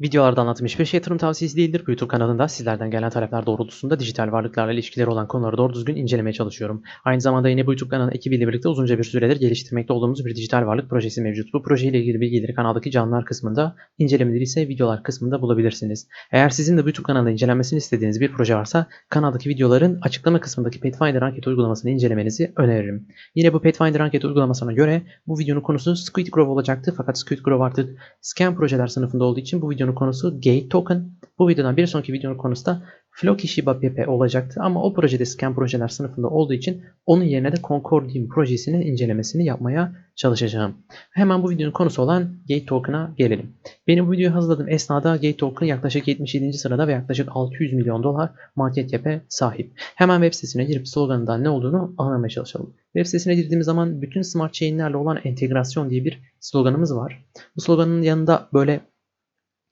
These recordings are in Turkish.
Videolarda anlatılmış bir şey yatırım tavsiyesi değildir. Bu YouTube kanalında sizlerden gelen talepler doğrultusunda dijital varlıklarla ilişkileri olan konuları doğru düzgün incelemeye çalışıyorum. Aynı zamanda yine bu YouTube kanalı ekibiyle birlikte uzunca bir süredir geliştirmekte olduğumuz bir dijital varlık projesi mevcut. Bu projeyle ilgili bilgileri kanaldaki canlılar kısmında, incelemeleri ise videolar kısmında bulabilirsiniz. Eğer sizin de bu YouTube kanalında incelenmesini istediğiniz bir proje varsa kanaldaki videoların açıklama kısmındaki Pathfinder anket uygulamasını incelemenizi öneririm. Yine bu Pathfinder anket uygulamasına göre bu videonun konusu Squid Grove olacaktı fakat Squid Grove artık scam projeler sınıfında olduğu için bu videonun konusu Gate Token. Bu videodan bir sonraki videonun konusu da Floki Shiba Pepe olacaktı ama o projede scam projeler sınıfında olduğu için onun yerine de Concordium projesinin incelemesini yapmaya çalışacağım. Hemen bu videonun konusu olan Gate Token'a gelelim. Benim bu videoyu hazırladığım esnada Gate Token yaklaşık 77. sırada ve yaklaşık 600 milyon dolar market cap'e sahip. Hemen web sitesine girip sloganından ne olduğunu anlamaya çalışalım. Web sitesine girdiğimiz zaman bütün smart chain'lerle olan entegrasyon diye bir sloganımız var. Bu sloganın yanında böyle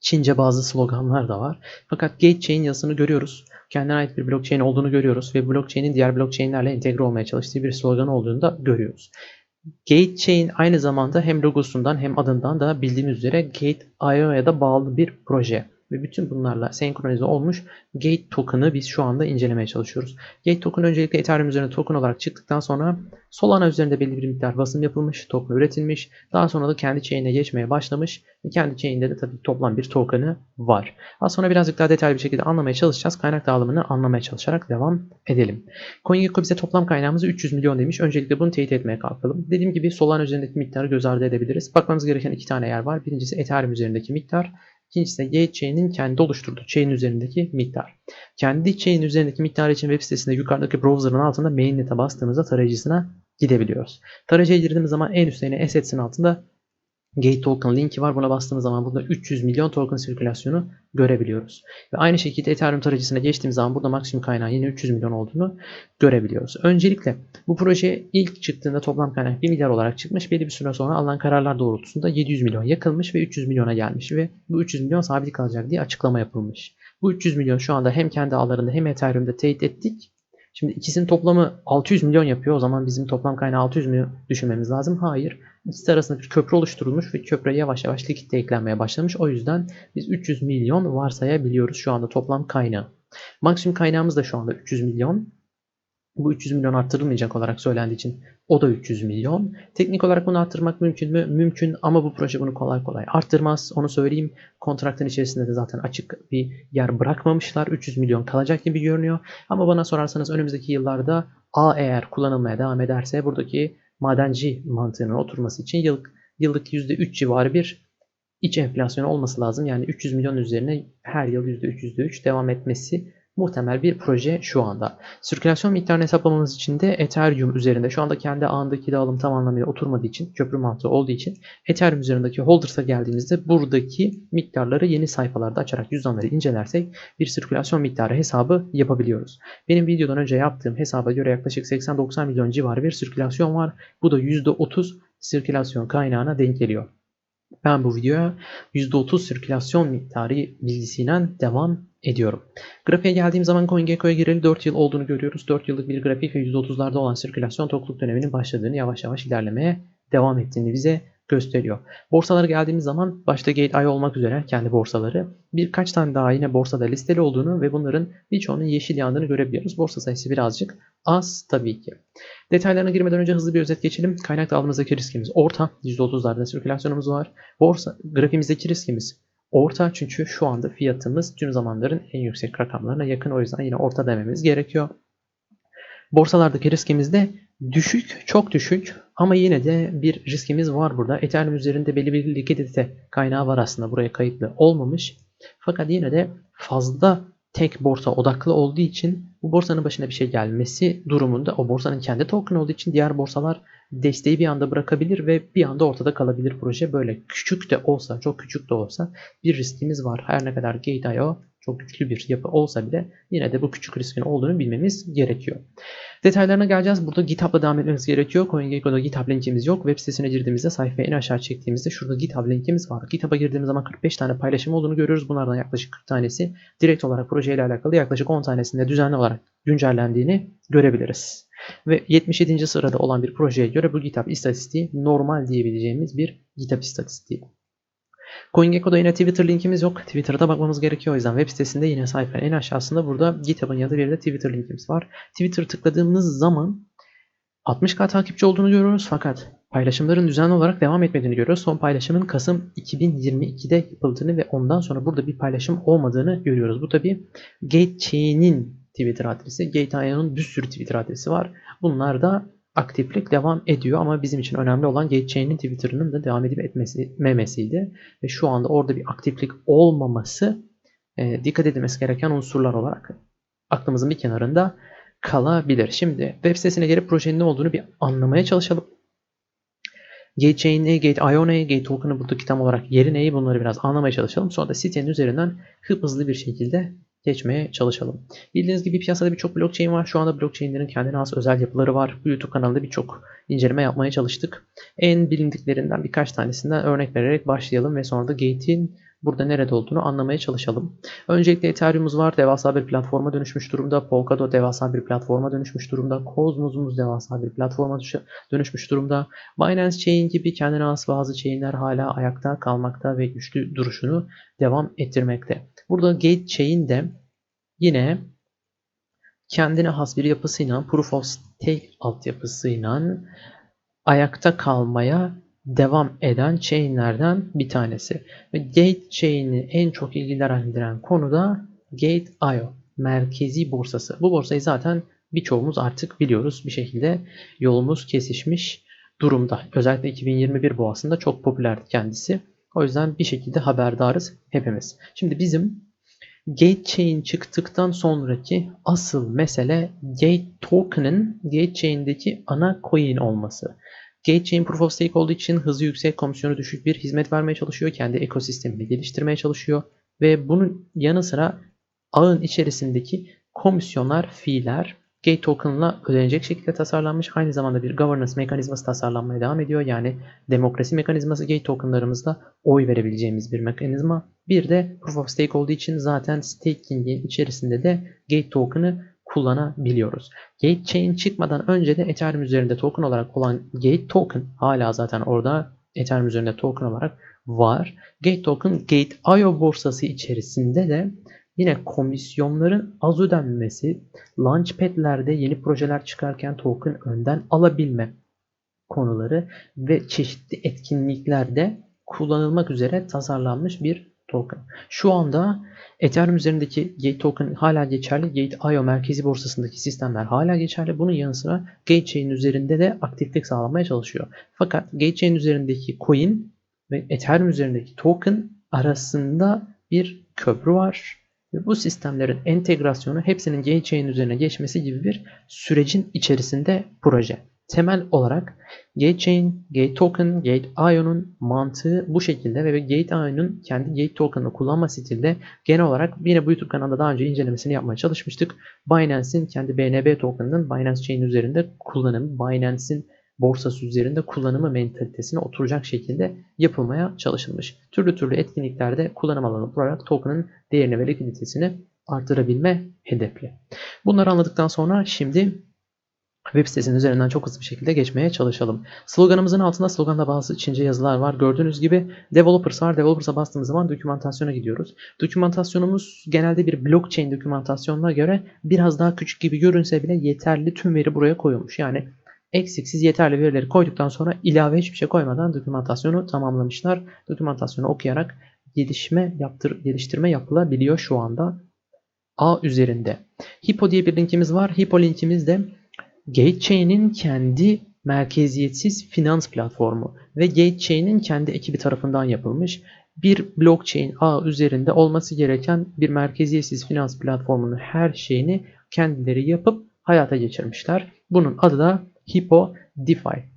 Çince bazı sloganlar da var. Fakat Gate Chain yazısını görüyoruz. Kendine ait bir blockchain olduğunu görüyoruz ve blockchain'in diğer blockchain'lerle entegre olmaya çalıştığı bir slogan olduğunu da görüyoruz. Gate Chain aynı zamanda hem logosundan hem adından da bildiğimiz üzere Gate.io'ya da bağlı bir proje. Ve bütün bunlarla senkronize olmuş Gate token'ı biz şu anda incelemeye çalışıyoruz. Gate token öncelikle Ethereum üzerine token olarak çıktıktan sonra Solana üzerinde belli bir miktar basım yapılmış, token üretilmiş. Daha sonra da kendi chain'e geçmeye başlamış. Ve kendi chain'de de tabii toplam bir token'ı var. Az sonra birazcık daha detaylı bir şekilde anlamaya çalışacağız. Kaynak dağılımını anlamaya çalışarak devam edelim. CoinGecko bize toplam kaynağımızı 300 milyon demiş. Öncelikle bunu teyit etmeye kalkalım. Dediğim gibi Solana üzerindeki miktarı göz ardı edebiliriz. Bakmamız gereken iki tane yer var. Birincisi Ethereum üzerindeki miktar. İkincisi de Gate Chain'in kendi oluşturduğu chain üzerindeki miktar. Kendi chain üzerindeki miktar için web sitesinde yukarıdaki browser'ın altında mainnet'e bastığımızda tarayıcısına gidebiliyoruz. Tarayıcıya girdiğimiz zaman en üstte yine Assets'in altında Gate Token linki var. Buna bastığımız zaman burada 300 milyon token sirkülasyonu görebiliyoruz. Ve aynı şekilde Ethereum tarayıcısına geçtiğimiz zaman burada maksimum kaynağı yine 300 milyon olduğunu görebiliyoruz. Öncelikle bu proje ilk çıktığında toplam kaynak 1 milyar olarak çıkmış. Belli bir süre sonra alınan kararlar doğrultusunda 700 milyon yakılmış ve 300 milyona gelmiş ve bu 300 milyon sabit kalacak diye açıklama yapılmış. Bu 300 milyon şu anda hem kendi ağlarında hem Ethereum'da teyit ettik. Şimdi ikisinin toplamı 600 milyon yapıyor. O zaman bizim toplam kaynağı 600 milyon düşünmemiz lazım. Hayır. İkisi arasında bir köprü oluşturulmuş ve köprüye yavaş yavaş likitte eklenmeye başlamış. O yüzden biz 300 milyon varsayabiliyoruz şu anda toplam kaynağı. Maksimum kaynağımız da şu anda 300 milyon. Bu 300 milyon arttırılmayacak olarak söylendiği için o da 300 milyon. Teknik olarak bunu arttırmak mümkün mü? Mümkün ama bu proje bunu kolay kolay arttırmaz. Onu söyleyeyim. Kontraktın içerisinde de zaten açık bir yer bırakmamışlar. 300 milyon kalacak gibi görünüyor. Ama bana sorarsanız önümüzdeki yıllarda A eğer kullanılmaya devam ederse buradaki madenci mantığının oturması için yıllık, yıllık %3 civarı bir iç enflasyon olması lazım. Yani 300 milyon üzerine her yıl %3 %3 devam etmesi muhtemel bir proje şu anda. Sirkülasyon miktarını hesaplamamız için de Ethereum üzerinde şu anda kendi ağındaki dağılım tam anlamıyla oturmadığı için köprü mantığı olduğu için Ethereum üzerindeki Holders'a geldiğimizde buradaki miktarları yeni sayfalarda açarak cüzdanları incelersek bir sirkülasyon miktarı hesabı yapabiliyoruz. Benim videodan önce yaptığım hesaba göre yaklaşık 80-90 milyon civarı bir sirkülasyon var. Bu da %30 sirkülasyon kaynağına denk geliyor. Ben bu videoya %30 sirkülasyon miktarı bilgisiyle devam ediyorum. Grafiğe geldiğim zaman CoinGecko'ya gireli 4 yıl olduğunu görüyoruz. 4 yıllık bir grafik ve %30'larda olan sirkülasyon tokluk döneminin başladığını yavaş yavaş ilerlemeye devam ettiğini bize gösteriyor. Borsalara geldiğimiz zaman başta Gate.io olmak üzere kendi borsaları birkaç tane daha yine borsada listeli olduğunu ve bunların birçoğunun yeşil yandığını görebiliyoruz. Borsa sayısı birazcık az tabii ki. Detaylarına girmeden önce hızlı bir özet geçelim. Kaynak dağılımızdaki riskimiz orta. %30'larda sirkülasyonumuz var. Borsa grafimizdeki riskimiz orta çünkü şu anda fiyatımız tüm zamanların en yüksek rakamlarına yakın. O yüzden yine orta dememiz gerekiyor. Borsalardaki riskimiz de düşük, çok düşük ama yine de bir riskimiz var burada. Ethereum üzerinde belli bir likidite kaynağı var aslında buraya kayıtlı olmamış. Fakat yine de fazla tek borsa odaklı olduğu için bu borsanın başına bir şey gelmesi durumunda o borsanın kendi token olduğu için diğer borsalar desteği bir anda bırakabilir ve bir anda ortada kalabilir proje. Böyle küçük de olsa, çok küçük de olsa bir riskimiz var. Her ne kadar Gate.io çok güçlü bir yapı olsa bile yine de bu küçük riskin olduğunu bilmemiz gerekiyor. Detaylarına geleceğiz. Burada GitHub'la devam etmemiz gerekiyor. CoinGecko'da GitHub linkimiz yok. Web sitesine girdiğimizde sayfaya en aşağı çektiğimizde şurada GitHub linkimiz var. GitHub'a girdiğimiz zaman 45 tane paylaşım olduğunu görüyoruz. Bunlardan yaklaşık 40 tanesi direkt olarak projeyle alakalı yaklaşık 10 tanesinde düzenli olarak güncellendiğini görebiliriz. Ve 77. sırada olan bir projeye göre bu GitHub istatistiği normal diyebileceğimiz bir GitHub istatistiği. CoinGecko'da yine Twitter linkimiz yok. Twitter'da bakmamız gerekiyor. O yüzden web sitesinde yine sayfanın en aşağısında burada GitHub'ın ya da bir de Twitter linkimiz var. Twitter tıkladığımız zaman 60k takipçi olduğunu görüyoruz fakat paylaşımların düzenli olarak devam etmediğini görüyoruz. Son paylaşımın Kasım 2022'de yapıldığını ve ondan sonra burada bir paylaşım olmadığını görüyoruz. Bu tabi GateChain'in Twitter adresi. GateIO'nun bir sürü Twitter adresi var. Bunlar da aktiflik devam ediyor ama bizim için önemli olan GateChain'in Twitter'ının da devam edip etmesi, memesiydi. Ve şu anda orada bir aktiflik olmaması e, dikkat edilmesi gereken unsurlar olarak aklımızın bir kenarında kalabilir. Şimdi web sitesine gelip projenin ne olduğunu bir anlamaya çalışalım. GateChain ne, GateIO ne, Gate Token'ı buradaki tam olarak yeri neyi bunları biraz anlamaya çalışalım. Sonra da sitenin üzerinden hızlı bir şekilde geçmeye çalışalım. Bildiğiniz gibi piyasada birçok blockchain var. Şu anda blockchainlerin kendine has özel yapıları var. Bu YouTube kanalında birçok inceleme yapmaya çalıştık. En bilindiklerinden birkaç tanesinden örnek vererek başlayalım ve sonra da Gate'in burada nerede olduğunu anlamaya çalışalım. Öncelikle Ethereum'umuz var. Devasa bir platforma dönüşmüş durumda. Polkadot devasa bir platforma dönüşmüş durumda. Cosmos'umuz devasa bir platforma dönüşmüş durumda. Binance Chain gibi kendine has bazı chainler hala ayakta kalmakta ve güçlü duruşunu devam ettirmekte. Burada Gate Chain de yine kendine has bir yapısıyla Proof of Stake altyapısıyla ayakta kalmaya devam eden chainlerden bir tanesi. Ve Gate chain'i en çok ilgilendiren konu da Gate.io merkezi borsası. Bu borsayı zaten birçoğumuz artık biliyoruz. Bir şekilde yolumuz kesişmiş durumda. Özellikle 2021 boğasında çok popülerdi kendisi. O yüzden bir şekilde haberdarız hepimiz. Şimdi bizim Gate Chain çıktıktan sonraki asıl mesele Gate Token'ın Gate Chain'deki ana coin olması. GateChain Proof of Stake olduğu için hızı yüksek, komisyonu düşük bir hizmet vermeye çalışıyor. Kendi ekosistemini geliştirmeye çalışıyor. Ve bunun yanı sıra ağın içerisindeki komisyonlar, fiiller Gate token'la ödenecek şekilde tasarlanmış. Aynı zamanda bir governance mekanizması tasarlanmaya devam ediyor. Yani demokrasi mekanizması Gate token'larımızda oy verebileceğimiz bir mekanizma. Bir de Proof of Stake olduğu için zaten staking'in içerisinde de Gate token'ı kullanabiliyoruz. Gate Chain çıkmadan önce de Ethereum üzerinde token olarak olan Gate Token hala zaten orada Ethereum üzerinde token olarak var. Gate Token Gate.io borsası içerisinde de yine komisyonların az ödenmesi, launchpad'lerde yeni projeler çıkarken token önden alabilme konuları ve çeşitli etkinliklerde kullanılmak üzere tasarlanmış bir token. Şu anda Ethereum üzerindeki Gate token hala geçerli. Gate.io merkezi borsasındaki sistemler hala geçerli. Bunun yanı sıra GateChain üzerinde de aktiflik sağlamaya çalışıyor. Fakat GateChain üzerindeki coin ve Ethereum üzerindeki token arasında bir köprü var. Ve bu sistemlerin entegrasyonu hepsinin GateChain üzerine geçmesi gibi bir sürecin içerisinde proje temel olarak GateChain, GateToken, GateIO'nun mantığı bu şekilde ve GateIO'nun kendi Gate Token'ı kullanma stilde genel olarak yine bu YouTube kanalında daha önce incelemesini yapmaya çalışmıştık. Binance'in kendi BNB token'ının Binance Chain üzerinde kullanımı, Binance'in borsası üzerinde kullanımı mentalitesine oturacak şekilde yapılmaya çalışılmış. Türlü türlü etkinliklerde kullanım alanı bularak token'ın değerini ve likiditesini artırabilme hedefli. Bunları anladıktan sonra şimdi web sitesinin üzerinden çok hızlı bir şekilde geçmeye çalışalım. Sloganımızın altında sloganda bazı Çince yazılar var. Gördüğünüz gibi developers var. Developers'a bastığımız zaman dokümantasyona gidiyoruz. Dokümantasyonumuz genelde bir blockchain dokümantasyonuna göre biraz daha küçük gibi görünse bile yeterli tüm veri buraya koyulmuş. Yani eksiksiz yeterli verileri koyduktan sonra ilave hiçbir şey koymadan dokümantasyonu tamamlamışlar. Dokümantasyonu okuyarak gelişme yaptır, geliştirme yapılabiliyor şu anda A üzerinde. Hippo diye bir linkimiz var. Hippo linkimiz de GateChain'in kendi merkeziyetsiz finans platformu ve GateChain'in kendi ekibi tarafından yapılmış bir blockchain ağ üzerinde olması gereken bir merkeziyetsiz finans platformunun her şeyini kendileri yapıp hayata geçirmişler. Bunun adı da Hippo DeFi.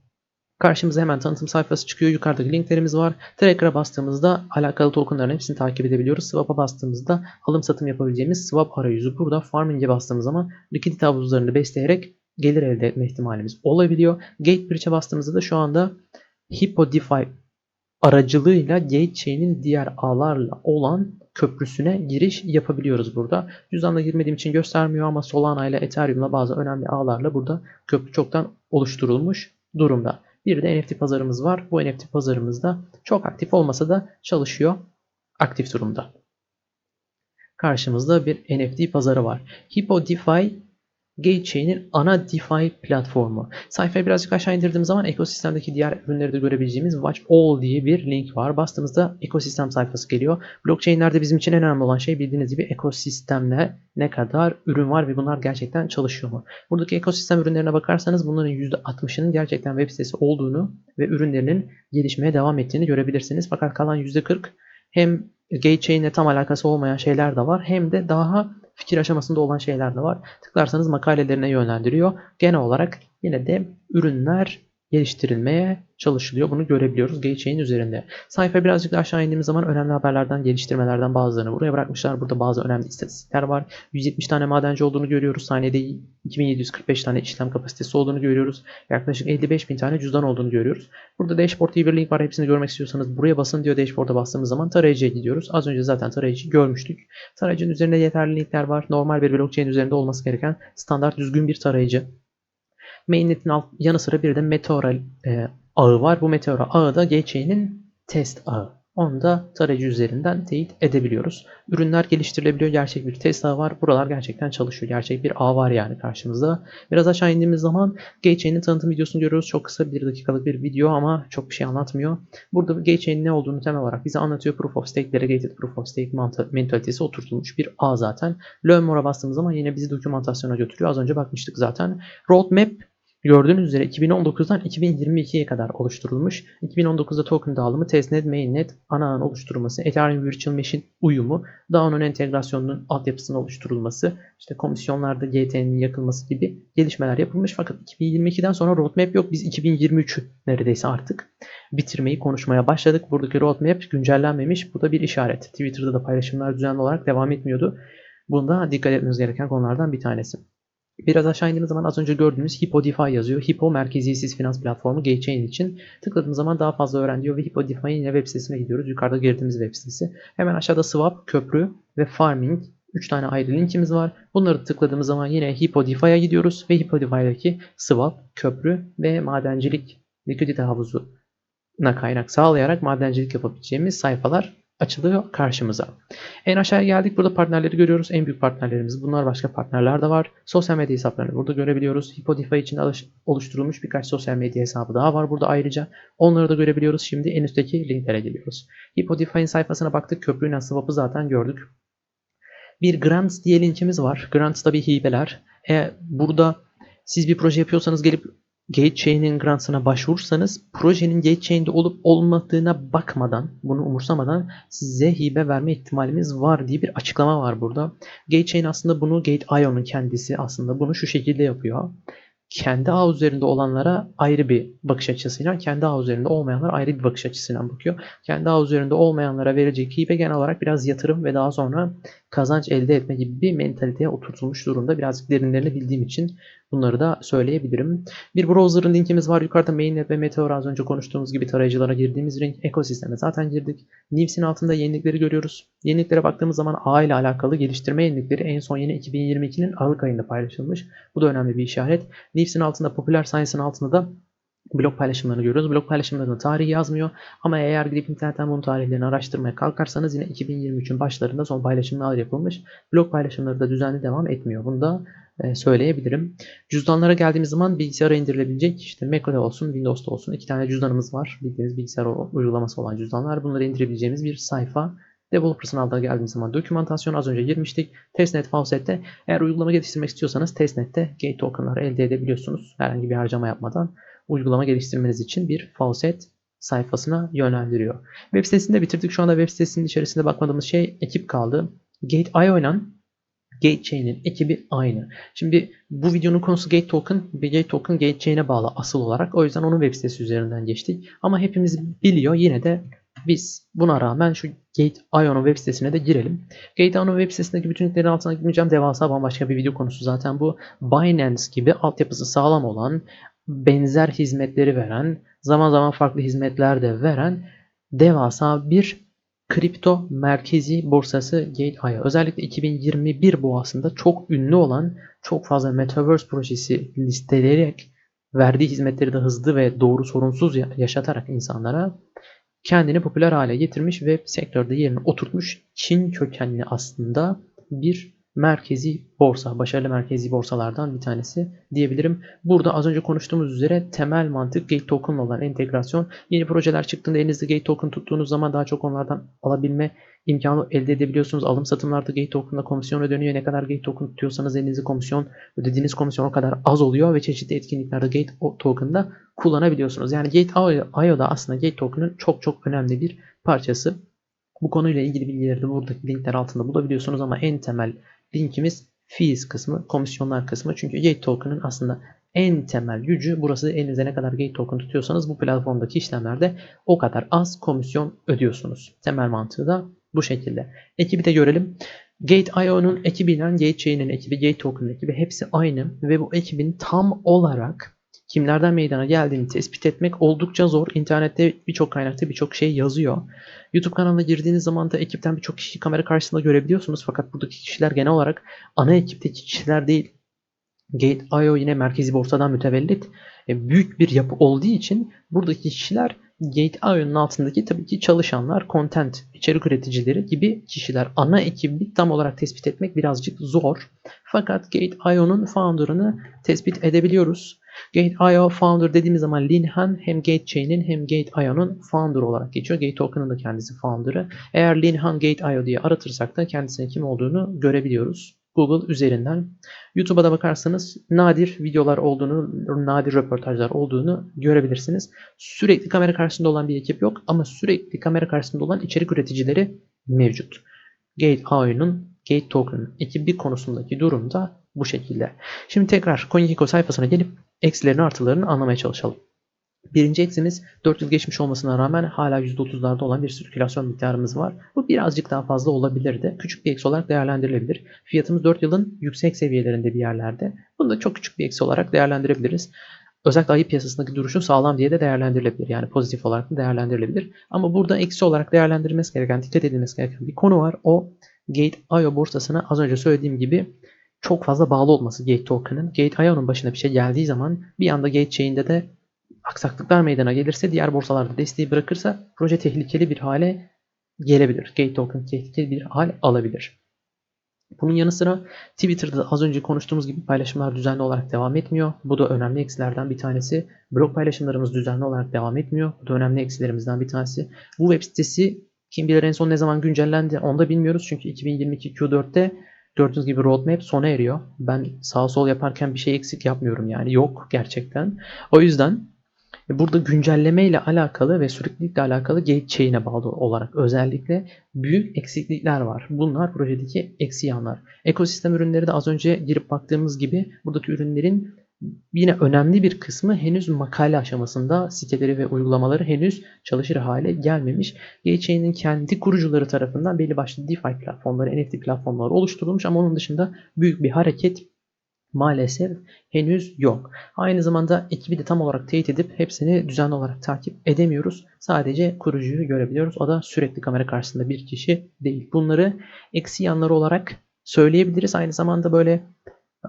Karşımıza hemen tanıtım sayfası çıkıyor. Yukarıdaki linklerimiz var. Tracker'a bastığımızda alakalı tokenların hepsini takip edebiliyoruz. Swap'a bastığımızda alım satım yapabileceğimiz swap arayüzü burada. Farming'e bastığımız zaman likidite havuzlarını besleyerek gelir elde etme ihtimalimiz olabiliyor. Gatebridge'e bastığımızda da şu anda Hippo DeFi aracılığıyla GateChain'in diğer ağlarla olan köprüsüne giriş yapabiliyoruz burada. Cüzdanda girmediğim için göstermiyor ama Solana ile Ethereum'la bazı önemli ağlarla burada köprü çoktan oluşturulmuş durumda. Bir de NFT pazarımız var. Bu NFT pazarımızda çok aktif olmasa da çalışıyor. Aktif durumda. Karşımızda bir NFT pazarı var. Hippo DeFi GateChain'in ana DeFi platformu. Sayfayı birazcık aşağı indirdiğim zaman ekosistemdeki diğer ürünleri de görebileceğimiz Watch All diye bir link var. Bastığımızda ekosistem sayfası geliyor. Blockchain'lerde bizim için en önemli olan şey bildiğiniz gibi ekosistemde ne kadar ürün var ve bunlar gerçekten çalışıyor mu? Buradaki ekosistem ürünlerine bakarsanız bunların %60'ının gerçekten web sitesi olduğunu ve ürünlerinin gelişmeye devam ettiğini görebilirsiniz. Fakat kalan %40 hem GateChain'le tam alakası olmayan şeyler de var hem de daha fikir aşamasında olan şeyler de var. Tıklarsanız makalelerine yönlendiriyor. Genel olarak yine de ürünler geliştirilmeye çalışılıyor. Bunu görebiliyoruz GateChain üzerinde. Sayfa birazcık daha aşağı indiğimiz zaman önemli haberlerden, geliştirmelerden bazılarını buraya bırakmışlar. Burada bazı önemli istatistikler var. 170 tane madenci olduğunu görüyoruz. Saniyede 2745 tane işlem kapasitesi olduğunu görüyoruz. Yaklaşık 55 bin tane cüzdan olduğunu görüyoruz. Burada dashboard bir link var. Hepsini görmek istiyorsanız buraya basın diyor. Dashboard'a bastığımız zaman tarayıcıya gidiyoruz. Az önce zaten tarayıcıyı görmüştük. Tarayıcının üzerinde yeterli linkler var. Normal bir blockchain üzerinde olması gereken standart düzgün bir tarayıcı. Mainnet'in alt, yanı sıra bir de Meteora e, ağı var. Bu Meteora ağı da GateChain'in test ağı. Onu da tarayıcı üzerinden teyit edebiliyoruz. Ürünler geliştirilebiliyor. Gerçek bir test ağı var. Buralar gerçekten çalışıyor. Gerçek bir ağ var yani karşımızda. Biraz aşağı indiğimiz zaman GateChain'in tanıtım videosunu görüyoruz. Çok kısa bir dakikalık bir video ama çok bir şey anlatmıyor. Burada GateChain'in ne olduğunu temel olarak bize anlatıyor. Proof of Stake, Delegated Proof of Stake mentalitesi oturtulmuş bir ağ zaten. Learn More'a bastığımız zaman yine bizi dokümantasyona götürüyor. Az önce bakmıştık zaten. Roadmap Gördüğünüz üzere 2019'dan 2022'ye kadar oluşturulmuş. 2019'da token dağılımı, testnet, mainnet, ana ağın oluşturulması, Ethereum Virtual Machine uyumu, DAO'nun entegrasyonunun altyapısının oluşturulması, işte komisyonlarda GT'nin yakılması gibi gelişmeler yapılmış. Fakat 2022'den sonra roadmap yok. Biz 2023'ü neredeyse artık bitirmeyi konuşmaya başladık. Buradaki roadmap güncellenmemiş. Bu da bir işaret. Twitter'da da paylaşımlar düzenli olarak devam etmiyordu. Bunda dikkat etmeniz gereken konulardan bir tanesi. Biraz aşağı indiğimiz zaman az önce gördüğünüz Hippo yazıyor. Hippo merkeziyetsiz finans platformu GateChain için. Tıkladığımız zaman daha fazla öğren diyor ve Hippo DeFi'nin yine web sitesine gidiyoruz. Yukarıda girdiğimiz web sitesi. Hemen aşağıda Swap, Köprü ve Farming 3 tane ayrı linkimiz var. Bunları tıkladığımız zaman yine Hippo DeFi'ye gidiyoruz ve Hippo DeFi'deki Swap, Köprü ve madencilik likidite havuzuna kaynak sağlayarak madencilik yapabileceğimiz sayfalar açılıyor karşımıza. En aşağıya geldik. Burada partnerleri görüyoruz. En büyük partnerlerimiz. Bunlar başka partnerler de var. Sosyal medya hesaplarını burada görebiliyoruz. Hipodify için oluşturulmuş birkaç sosyal medya hesabı daha var burada ayrıca. Onları da görebiliyoruz. Şimdi en üstteki linklere geliyoruz. Hipodify'in sayfasına baktık. Köprünün swap'ı zaten gördük. Bir grants diye linkimiz var. Grants tabi hibeler. E, burada siz bir proje yapıyorsanız gelip GateChain'in grantsına başvurursanız projenin GateChain'de olup olmadığına bakmadan, bunu umursamadan size hibe verme ihtimalimiz var diye bir açıklama var burada. GateChain aslında bunu Gate.io'nun kendisi aslında bunu şu şekilde yapıyor kendi ağ üzerinde olanlara ayrı bir bakış açısıyla, kendi ağ üzerinde olmayanlara ayrı bir bakış açısıyla bakıyor. Kendi ağ üzerinde olmayanlara verecek hibe genel olarak biraz yatırım ve daha sonra kazanç elde etme gibi bir mentaliteye oturtulmuş durumda. Birazcık derinlerini bildiğim için bunları da söyleyebilirim. Bir browser'ın linkimiz var. Yukarıda mainnet ve meteor az önce konuştuğumuz gibi tarayıcılara girdiğimiz link ekosisteme zaten girdik. News'in altında yenilikleri görüyoruz. Yeniliklere baktığımız zaman ağ ile alakalı geliştirme yenilikleri en son yeni 2022'nin Aralık ayında paylaşılmış. Bu da önemli bir işaret. News'in altında Popular Science'ın altında da blog paylaşımlarını görüyoruz. Blog paylaşımlarında tarihi yazmıyor. Ama eğer gidip internetten bunun tarihlerini araştırmaya kalkarsanız yine 2023'ün başlarında son paylaşımlar yapılmış. Blog paylaşımları da düzenli devam etmiyor. Bunu da e, söyleyebilirim. Cüzdanlara geldiğimiz zaman bilgisayara indirilebilecek işte Mac'de olsun Windows'ta olsun iki tane cüzdanımız var. Bildiğiniz bilgisayar uygulaması olan cüzdanlar. Bunları indirebileceğimiz bir sayfa. Developers'ın altına geldiğimiz zaman dokümantasyon az önce girmiştik. Testnet, Faucet'te eğer uygulama geliştirmek istiyorsanız Testnet'te gate tokenları elde edebiliyorsunuz. Herhangi bir harcama yapmadan uygulama geliştirmeniz için bir Faucet sayfasına yönlendiriyor. Web sitesinde bitirdik. Şu anda web sitesinin içerisinde bakmadığımız şey ekip kaldı. Gate.io ile GateChain'in ekibi aynı. Şimdi bu videonun konusu Gate Token ve Gate Token GateChain'e bağlı asıl olarak. O yüzden onun web sitesi üzerinden geçtik. Ama hepimiz biliyor yine de biz buna rağmen şu Gate.io'nun web sitesine de girelim. Gate.io'nun web sitesindeki bütün linklerin altına girmeyeceğim. Devasa bambaşka bir video konusu zaten bu. Binance gibi altyapısı sağlam olan, benzer hizmetleri veren, zaman zaman farklı hizmetler de veren devasa bir kripto merkezi borsası Gate.io. Özellikle 2021 boğasında çok ünlü olan çok fazla Metaverse projesi listeleyerek verdiği hizmetleri de hızlı ve doğru sorunsuz ya- yaşatarak insanlara kendini popüler hale getirmiş ve sektörde yerini oturtmuş Çin kökenli aslında bir merkezi borsa, başarılı merkezi borsalardan bir tanesi diyebilirim. Burada az önce konuştuğumuz üzere temel mantık Gate Token olan entegrasyon. Yeni projeler çıktığında elinizde Gate Token tuttuğunuz zaman daha çok onlardan alabilme imkanı elde edebiliyorsunuz. Alım satımlarda Gate Token'la komisyon ödeniyor. Ne kadar Gate Token tutuyorsanız elinizde komisyon ödediğiniz komisyon o kadar az oluyor ve çeşitli etkinliklerde Gate Token'da kullanabiliyorsunuz. Yani Gate IO'da aslında Gate Token'ın çok çok önemli bir parçası. Bu konuyla ilgili bilgileri de buradaki linkler altında bulabiliyorsunuz ama en temel linkimiz fees kısmı, komisyonlar kısmı. Çünkü Gate Token'ın aslında en temel gücü burası elinizde ne kadar Gate Token tutuyorsanız bu platformdaki işlemlerde o kadar az komisyon ödüyorsunuz. Temel mantığı da bu şekilde. Ekibi de görelim. Gate.io'nun ekibiyle GateChain'in ekibi, Gate Token'ın ekibi hepsi aynı ve bu ekibin tam olarak kimlerden meydana geldiğini tespit etmek oldukça zor. İnternette birçok kaynakta birçok şey yazıyor. YouTube kanalına girdiğiniz zaman da ekipten birçok kişiyi kamera karşısında görebiliyorsunuz. Fakat buradaki kişiler genel olarak ana ekipteki kişiler değil. Gate.io yine merkezi borsadan mütevellit e, büyük bir yapı olduğu için buradaki kişiler Gate.io'nun altındaki tabii ki çalışanlar, content, içerik üreticileri gibi kişiler. Ana ekibi tam olarak tespit etmek birazcık zor. Fakat Gate.io'nun founder'ını tespit edebiliyoruz. Gate.io founder dediğimiz zaman Lin Han hem GateChain'in hem Gate.io'nun founder olarak geçiyor. Gate Token'ın da kendisi founder'ı. Eğer Lin Han Gate.io diye aratırsak da kendisinin kim olduğunu görebiliyoruz. Google üzerinden. YouTube'a da bakarsanız nadir videolar olduğunu, nadir röportajlar olduğunu görebilirsiniz. Sürekli kamera karşısında olan bir ekip yok ama sürekli kamera karşısında olan içerik üreticileri mevcut. Gate.io'nun Gate Token'ın ekibi konusundaki durum da bu şekilde. Şimdi tekrar CoinGecko sayfasına gelip eksilerini artılarını anlamaya çalışalım. Birinci eksimiz 4 yıl geçmiş olmasına rağmen hala %30'larda olan bir sirkülasyon miktarımız var. Bu birazcık daha fazla olabilirdi. Küçük bir eksi olarak değerlendirilebilir. Fiyatımız 4 yılın yüksek seviyelerinde bir yerlerde. Bunu da çok küçük bir eksi olarak değerlendirebiliriz. Özellikle ayı piyasasındaki duruşun sağlam diye de değerlendirilebilir. Yani pozitif olarak da değerlendirilebilir. Ama burada eksi olarak değerlendirilmesi gereken, dikkat edilmesi gereken bir konu var. O Gate.io borsasına az önce söylediğim gibi çok fazla bağlı olması Gate Token'ın. Gate.io'nun başına bir şey geldiği zaman bir anda Gate Chain'de de aksaklıklar meydana gelirse diğer borsalarda desteği bırakırsa proje tehlikeli bir hale gelebilir. Gate Token tehlikeli bir hal alabilir. Bunun yanı sıra Twitter'da az önce konuştuğumuz gibi paylaşımlar düzenli olarak devam etmiyor. Bu da önemli eksilerden bir tanesi. Blog paylaşımlarımız düzenli olarak devam etmiyor. Bu da önemli eksilerimizden bir tanesi. Bu web sitesi kim bilir en son ne zaman güncellendi onu da bilmiyoruz. Çünkü 2022 Q4'te gördüğünüz gibi roadmap sona eriyor. Ben sağ sol yaparken bir şey eksik yapmıyorum yani yok gerçekten. O yüzden burada güncelleme ile alakalı ve süreklilikle alakalı chain'e bağlı olarak özellikle büyük eksiklikler var. Bunlar projedeki eksi yanlar. Ekosistem ürünleri de az önce girip baktığımız gibi buradaki ürünlerin yine önemli bir kısmı henüz makale aşamasında siteleri ve uygulamaları henüz çalışır hale gelmemiş. GateChain'in kendi kurucuları tarafından belli başlı DeFi platformları, NFT platformları oluşturulmuş ama onun dışında büyük bir hareket maalesef henüz yok. Aynı zamanda ekibi de tam olarak teyit edip hepsini düzenli olarak takip edemiyoruz. Sadece kurucuyu görebiliyoruz. O da sürekli kamera karşısında bir kişi değil. Bunları eksi yanları olarak söyleyebiliriz. Aynı zamanda böyle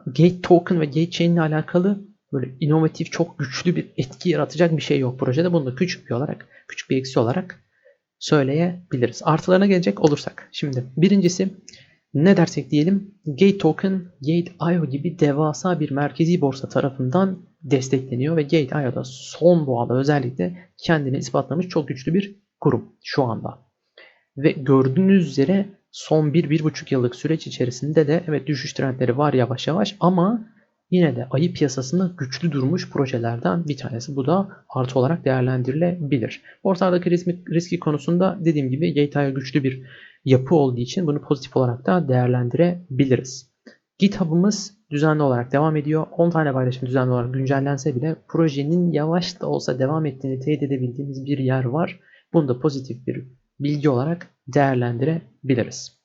Gate Token ve Gate Chain ile alakalı böyle inovatif çok güçlü bir etki yaratacak bir şey yok projede. Bunu da küçük bir olarak, küçük bir eksi olarak söyleyebiliriz. Artılarına gelecek olursak. Şimdi birincisi ne dersek diyelim Gate Token, Gate.io gibi devasa bir merkezi borsa tarafından destekleniyor ve Gate.io'da son boğada özellikle kendini ispatlamış çok güçlü bir kurum şu anda. Ve gördüğünüz üzere son 1-1,5 yıllık süreç içerisinde de evet düşüş trendleri var yavaş yavaş ama yine de ayı piyasasında güçlü durmuş projelerden bir tanesi. Bu da artı olarak değerlendirilebilir. Borsadaki riski, riski konusunda dediğim gibi Gate.io güçlü bir yapı olduğu için bunu pozitif olarak da değerlendirebiliriz. GitHub'ımız düzenli olarak devam ediyor. 10 tane paylaşım düzenli olarak güncellense bile projenin yavaş da olsa devam ettiğini teyit edebildiğimiz bir yer var. Bunu da pozitif bir bilgi olarak değerlendirebiliriz.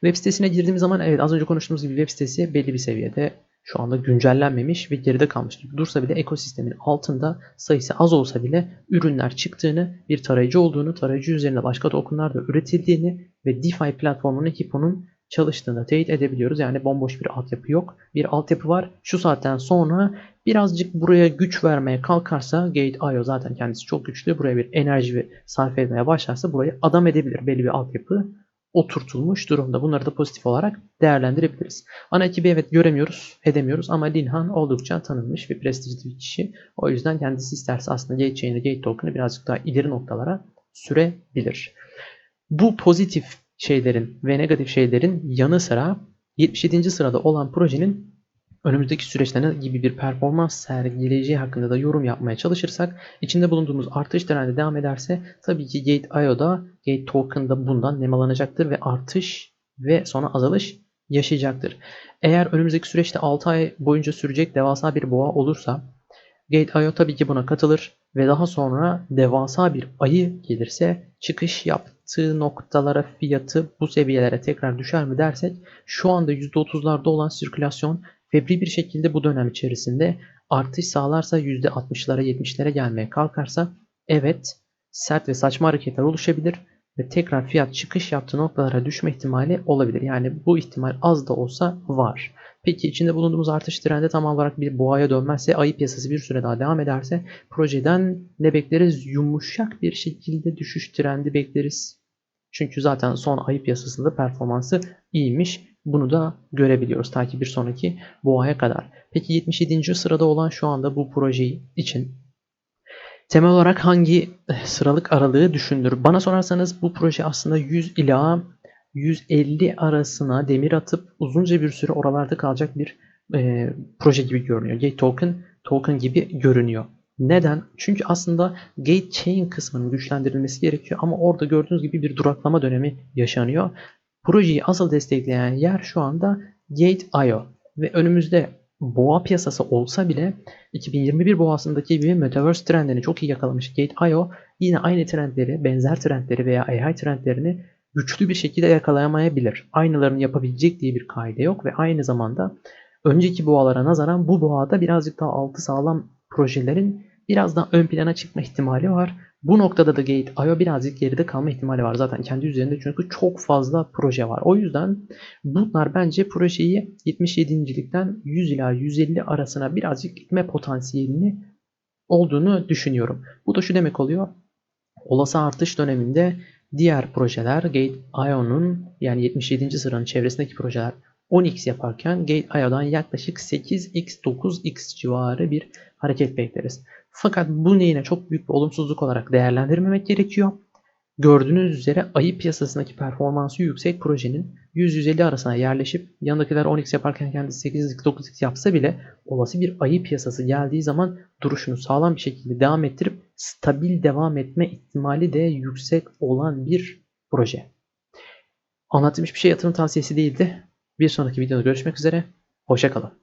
Web sitesine girdiğimiz zaman evet az önce konuştuğumuz gibi web sitesi belli bir seviyede şu anda güncellenmemiş ve geride kalmış gibi dursa bile ekosistemin altında sayısı az olsa bile ürünler çıktığını, bir tarayıcı olduğunu, tarayıcı üzerinde başka tokenlar da üretildiğini ve DeFi platformunun Hippo'nun çalıştığını teyit edebiliyoruz. Yani bomboş bir altyapı yok. Bir altyapı var. Şu saatten sonra birazcık buraya güç vermeye kalkarsa Gate.io zaten kendisi çok güçlü. Buraya bir enerji sarf etmeye başlarsa burayı adam edebilir. Belli bir altyapı oturtulmuş durumda. Bunları da pozitif olarak değerlendirebiliriz. Ana ekibi evet göremiyoruz, edemiyoruz ama Linhan oldukça tanınmış ve prestijli bir kişi. O yüzden kendisi isterse aslında Gate Chain'i, Gate Token'ı birazcık daha ileri noktalara sürebilir. Bu pozitif şeylerin ve negatif şeylerin yanı sıra 77. sırada olan projenin önümüzdeki süreçte ne gibi bir performans sergileyeceği hakkında da yorum yapmaya çalışırsak içinde bulunduğumuz artış trendi devam ederse tabii ki Gate.io'da Gate Token'da bundan nemalanacaktır ve artış ve sonra azalış yaşayacaktır. Eğer önümüzdeki süreçte 6 ay boyunca sürecek devasa bir boğa olursa Gate.io tabii ki buna katılır ve daha sonra devasa bir ayı gelirse çıkış yaptığı noktalara fiyatı bu seviyelere tekrar düşer mi dersek şu anda %30'larda olan sirkülasyon febri bir şekilde bu dönem içerisinde artış sağlarsa %60'lara 70'lere gelmeye kalkarsa evet sert ve saçma hareketler oluşabilir ve tekrar fiyat çıkış yaptığı noktalara düşme ihtimali olabilir. Yani bu ihtimal az da olsa var. Peki içinde bulunduğumuz artış trendi tam olarak bir boğaya dönmezse, ayı piyasası bir süre daha devam ederse projeden ne bekleriz? Yumuşak bir şekilde düşüş trendi bekleriz. Çünkü zaten son ayı piyasasında performansı iyiymiş. Bunu da görebiliyoruz ta ki bir sonraki boğaya kadar. Peki 77. sırada olan şu anda bu projeyi için temel olarak hangi sıralık aralığı düşündür? Bana sorarsanız bu proje aslında 100 ila 150 arasına demir atıp uzunca bir süre oralarda kalacak bir e, proje gibi görünüyor. Gate Token token gibi görünüyor. Neden? Çünkü aslında Gate Chain kısmının güçlendirilmesi gerekiyor ama orada gördüğünüz gibi bir duraklama dönemi yaşanıyor. Projeyi asıl destekleyen yer şu anda Gate.io ve önümüzde boğa piyasası olsa bile 2021 boğasındaki gibi Metaverse trendini çok iyi yakalamış Gate.io yine aynı trendleri, benzer trendleri veya AI trendlerini güçlü bir şekilde yakalayamayabilir. Aynılarını yapabilecek diye bir kaide yok ve aynı zamanda önceki boğalara nazaran bu boğada birazcık daha altı sağlam projelerin biraz daha ön plana çıkma ihtimali var. Bu noktada da Gate.io birazcık geride kalma ihtimali var zaten kendi üzerinde çünkü çok fazla proje var. O yüzden bunlar bence projeyi 77.likten 100 ila 150 arasına birazcık gitme potansiyelini olduğunu düşünüyorum. Bu da şu demek oluyor. Olası artış döneminde diğer projeler Gate.io'nun yani 77. sıranın çevresindeki projeler 10x yaparken Gate.io'dan yaklaşık 8x 9x civarı bir hareket bekleriz. Fakat bu yine çok büyük bir olumsuzluk olarak değerlendirmemek gerekiyor. Gördüğünüz üzere ayı piyasasındaki performansı yüksek projenin 100-150 arasına yerleşip yanındakiler 10x yaparken kendisi 8x 9x yapsa bile olası bir ayı piyasası geldiği zaman duruşunu sağlam bir şekilde devam ettirip stabil devam etme ihtimali de yüksek olan bir proje. Anlattığım hiçbir şey yatırım tavsiyesi değildi. Bir sonraki videoda görüşmek üzere. Hoşçakalın.